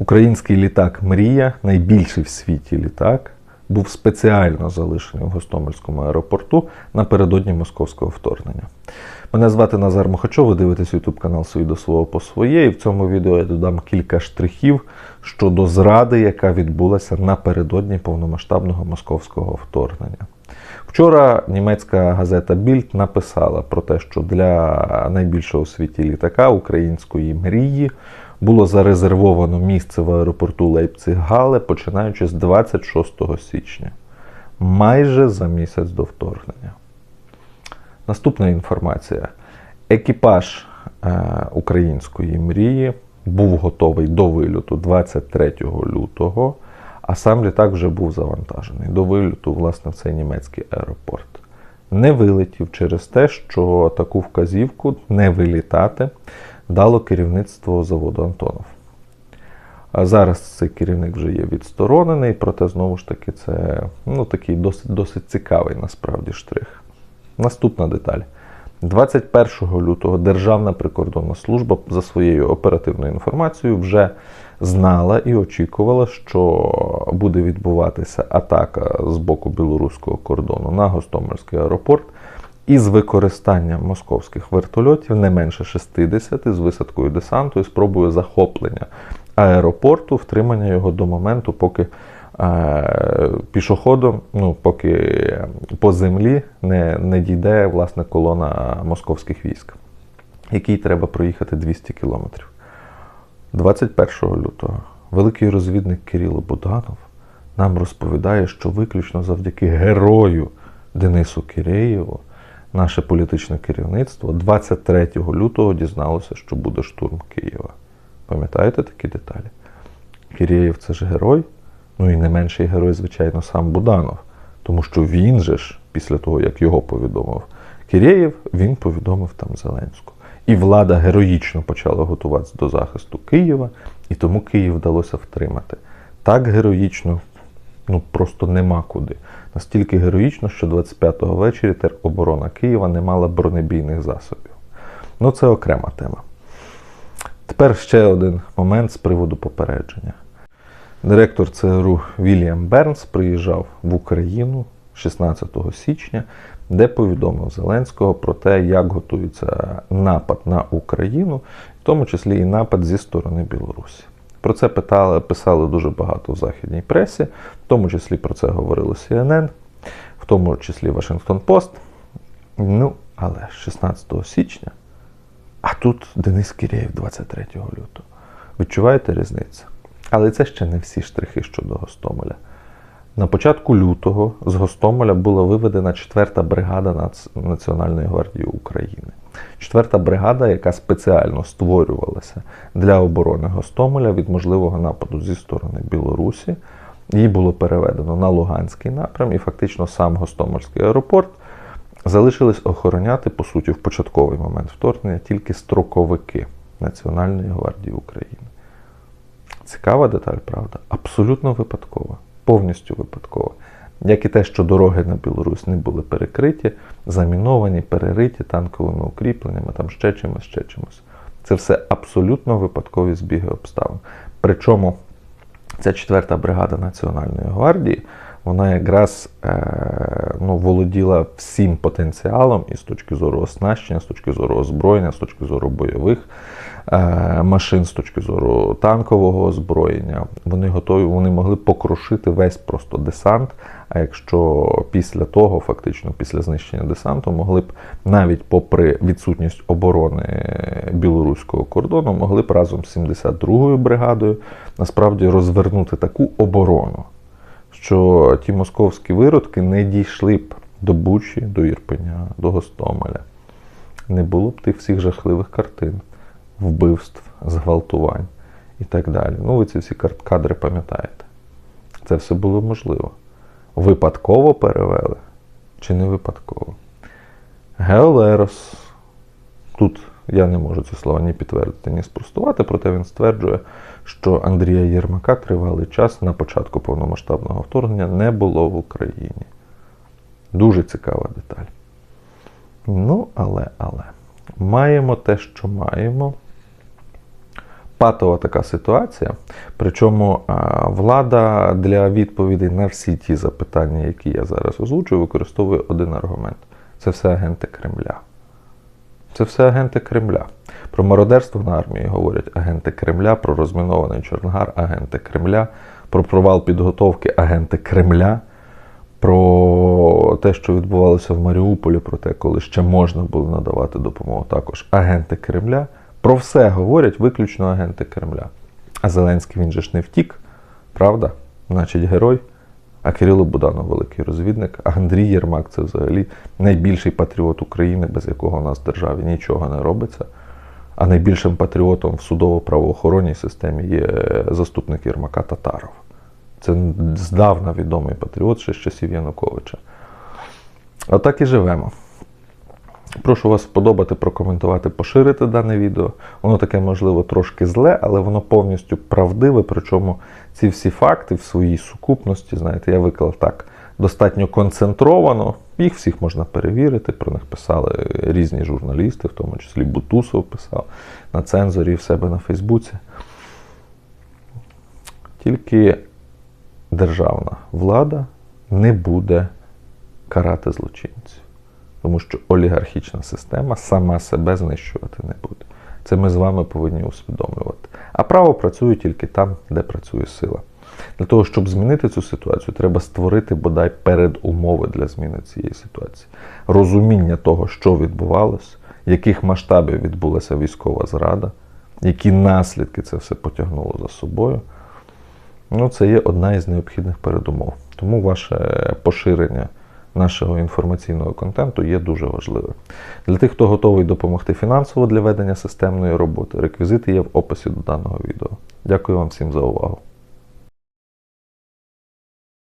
Український літак Мрія, найбільший в світі літак, був спеціально залишений в Гостомельському аеропорту напередодні московського вторгнення. Мене звати Назар Мохачов, ви дивитесь YouTube канал «Свій до свого по своє. І в цьому відео я додам кілька штрихів щодо зради, яка відбулася напередодні повномасштабного московського вторгнення. Вчора німецька газета Більд написала про те, що для найбільшого у світі літака української мрії було зарезервовано місце в аеропорту Лейпциг-Гале, починаючи з 26 січня, майже за місяць до вторгнення. Наступна інформація. Екіпаж е, української мрії був готовий до вильоту 23 лютого, а сам літак вже був завантажений до вильоту, власне, в цей німецький аеропорт. Не вилетів через те, що таку вказівку не вилітати дало керівництво заводу Антонов. А зараз цей керівник вже є відсторонений, проте знову ж таки це ну, такий досить, досить цікавий насправді штрих. Наступна деталь. 21 лютого Державна прикордонна служба за своєю оперативною інформацією вже знала і очікувала, що буде відбуватися атака з боку білоруського кордону на Гостомельський аеропорт із використанням московських вертольотів не менше 60 з висадкою десанту і спробою захоплення аеропорту, втримання його до моменту, поки е, пішоходом, ну, поки по землі не, не дійде власне колона московських військ, якій треба проїхати 200 кілометрів. 21 лютого великий розвідник Кирило Буданов нам розповідає, що виключно завдяки герою Денису Киреєву наше політичне керівництво 23 лютого дізналося, що буде штурм Києва. Пам'ятаєте такі деталі? Кирєєв це ж герой, ну і не менший герой, звичайно, сам Буданов. Тому що він же ж, після того, як його повідомив Кирєєв, він повідомив там Зеленську. І влада героїчно почала готуватися до захисту Києва, і тому Київ вдалося втримати. Так героїчно, ну просто нема куди. Настільки героїчно, що 25-го ввечері тероборона Києва не мала бронебійних засобів. Ну, це окрема тема. Тепер ще один момент з приводу попередження. Директор ЦРУ Вільям Бернс приїжджав в Україну 16 січня, де повідомив Зеленського про те, як готується напад на Україну, в тому числі і напад зі сторони Білорусі. Про це питали, писали дуже багато в західній пресі, в тому числі про це говорило CNN, в тому числі Вашингтон Пост. Ну, але 16 січня, а тут Денис Кірєєв 23 лютого. Відчуваєте різницю? Але це ще не всі штрихи щодо Гостомеля. На початку лютого з Гостомеля була виведена 4-та бригада Національної гвардії України. 4-та бригада, яка спеціально створювалася для оборони Гостомеля від можливого нападу зі сторони Білорусі. Її було переведено на Луганський напрям, і фактично сам Гостомельський аеропорт залишились охороняти, по суті, в початковий момент вторгнення тільки строковики Національної гвардії України. Цікава деталь, правда? Абсолютно випадкова, повністю випадкова. Як і те, що дороги на Білорусь не були перекриті, заміновані, перериті танковими укріпленнями, там ще чимось, ще чимось. Це все абсолютно випадкові збіги обставин. Причому ця 4-та бригада Національної гвардії, вона якраз е, ну, володіла всім потенціалом і з точки зору оснащення, з точки зору озброєння, з точки зору бойових е, машин, з точки зору танкового озброєння. Вони готові, вони могли покрушити весь просто десант. А якщо після того, фактично після знищення десанту, могли б навіть попри відсутність оборони білоруського кордону, могли б разом з 72-ю бригадою насправді розвернути таку оборону, що ті московські виродки не дійшли б до Бучі, до Ірпеня, до Гостомеля. Не було б тих всіх жахливих картин, вбивств, зґвалтувань і так далі. Ну, ви ці всі кадри пам'ятаєте. Це все було можливо. Випадково перевели чи не випадково? Геолерос. Тут я не можу ці слова ні підтвердити, ні спростувати, проте він стверджує, що Андрія Єрмака тривалий час на початку повномасштабного вторгнення не було в Україні. Дуже цікава деталь. Ну, але, але, маємо те, що маємо. патова така ситуація. Причому влада для відповідей на всі ті запитання, які я зараз озвучую, використовує один аргумент: це все агенти Кремля. Це все агенти Кремля. Про мародерство на армії говорять агенти Кремля, про розмінований Чорнгар, агенти Кремля, про провал підготовки агенти Кремля, про те, що відбувалося в Маріуполі, про те, коли ще можна було надавати допомогу, також агенти Кремля. Про все говорять виключно агенти Кремля. А Зеленський він же ж не втік, правда? Значить, герой. А Кирило Буданов великий розвідник, а Андрій Єрмак це взагалі найбільший патріот України, без якого в нас в державі нічого не робиться. А найбільшим патріотом в судово-правоохоронній системі є заступник Єрмака Татаров. Це здавна відомий патріот ще з часів Януковича. Отак і живемо. Прошу вас сподобати, прокоментувати, поширити дане відео. Воно таке, можливо, трошки зле, але воно повністю правдиве. Причому ці всі факти в своїй сукупності, знаєте, я виклав так достатньо концентровано. Їх всіх можна перевірити. Про них писали різні журналісти, в тому числі Бутусов писав на цензорі в себе на Фейсбуці. Тільки державна влада не буде карати злочинців. Тому що олігархічна система сама себе знищувати не буде. Це ми з вами повинні усвідомлювати. А право працює тільки там, де працює сила. Для того, щоб змінити цю ситуацію, треба створити бодай передумови для зміни цієї ситуації. Розуміння того, що відбувалось, яких масштабів відбулася військова зрада, які наслідки це все потягнуло за собою. Ну, це є одна із необхідних передумов. Тому ваше поширення нашого інформаційного контенту є дуже важливим. Для тих, хто готовий допомогти фінансово для ведення системної роботи, реквізити є в описі до даного відео. Дякую вам всім за увагу.